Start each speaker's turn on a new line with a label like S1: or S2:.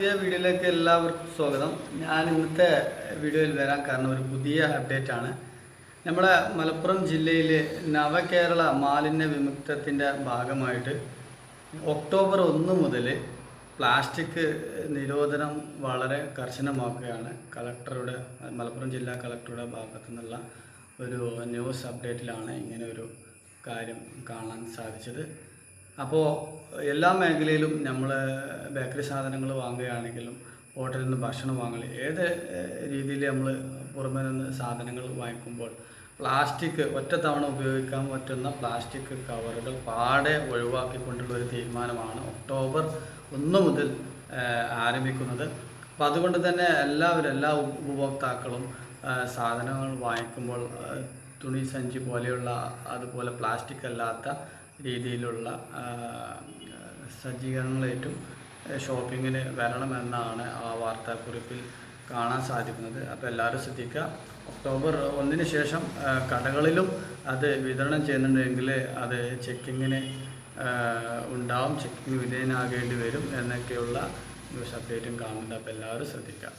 S1: പുതിയ വീഡിയോയിലേക്ക് എല്ലാവർക്കും സ്വാഗതം. ഞാൻ ഇന്നത്തെ വീഡിയോയിൽ വരാൻ കാരണം ഒരു പുതിയ അപ്ഡേറ്റ് ആണ്. നമ്മുടെ മലപ്പുറം ജില്ലയിൽ നവകേരള മാലിന്യ വിമുക്തത്തിന്റെ ഭാഗമായിട്ട് ഒക്ടോബർ ഒന്ന് മുതൽ പ്ലാസ്റ്റിക് നിരോധനം വളരെ കർശനമാക്കുകയാണ് കളക്ടറുടെ മലപ്പുറം ജില്ലാ കളക്ടറുടെ ഭാഗത്തു നിന്നുള്ള ഒരു ന്യൂസ് അപ്ഡേറ്റിലാണ് ഇങ്ങനെ ഒരു കാര്യം കാണാൻ സാധിച്ചത്. അപ്പോൾ എല്ലാ മേഖലയിലും നമ്മൾ ബേക്കറി സാധനങ്ങൾ വാങ്ങുകയാണെങ്കിലും ഹോട്ടലിൽ നിന്ന് ഭക്ഷണം വാങ്ങൽ ഏത് രീതിയിൽ നമ്മൾ പുറമേ നിന്ന് സാധനങ്ങൾ വാങ്ങിക്കുമ്പോൾ പ്ലാസ്റ്റിക് ഒറ്റ തവണ ഉപയോഗിക്കാൻ പറ്റുന്ന പ്ലാസ്റ്റിക് കവറുകൾ പാടെ ഒഴിവാക്കിക്കൊണ്ടുള്ള ഒരു തീരുമാനമാണ് ഒക്ടോബർ ഒന്ന് മുതൽ ആരംഭിക്കുന്നത്. അപ്പോൾ അതുകൊണ്ട് തന്നെ എല്ലാവരും എല്ലാ ഉപഭോക്താക്കളും സാധനങ്ങൾ വാങ്ങിക്കുമ്പോൾ തുണി സഞ്ചി പോലെയുള്ള അതുപോലെ പ്ലാസ്റ്റിക് അല്ലാത്ത രീതിയിലുള്ള സജ്ജീകരണങ്ങളേറ്റും ഷോപ്പിങ്ങിന് വരണമെന്നാണ് ആ വാർത്താക്കുറിപ്പിൽ കാണാൻ സാധിക്കുന്നത്. അപ്പോൾ എല്ലാവരും ശ്രദ്ധിക്കുക. ഒക്ടോബർ ഒന്നിന് ശേഷം കടകളിലും അത് വിതരണം ചെയ്യുന്നുണ്ടെങ്കിൽ അത് ചെക്കിങ്ങിന് ഉണ്ടാവും. ചെക്കിങ് വിധേയനാകേണ്ടി വരും എന്നൊക്കെയുള്ള ന്യൂസ് അപ്ഡേറ്റും കാണുന്നുണ്ട്. അപ്പോൾ എല്ലാവരും ശ്രദ്ധിക്കുക.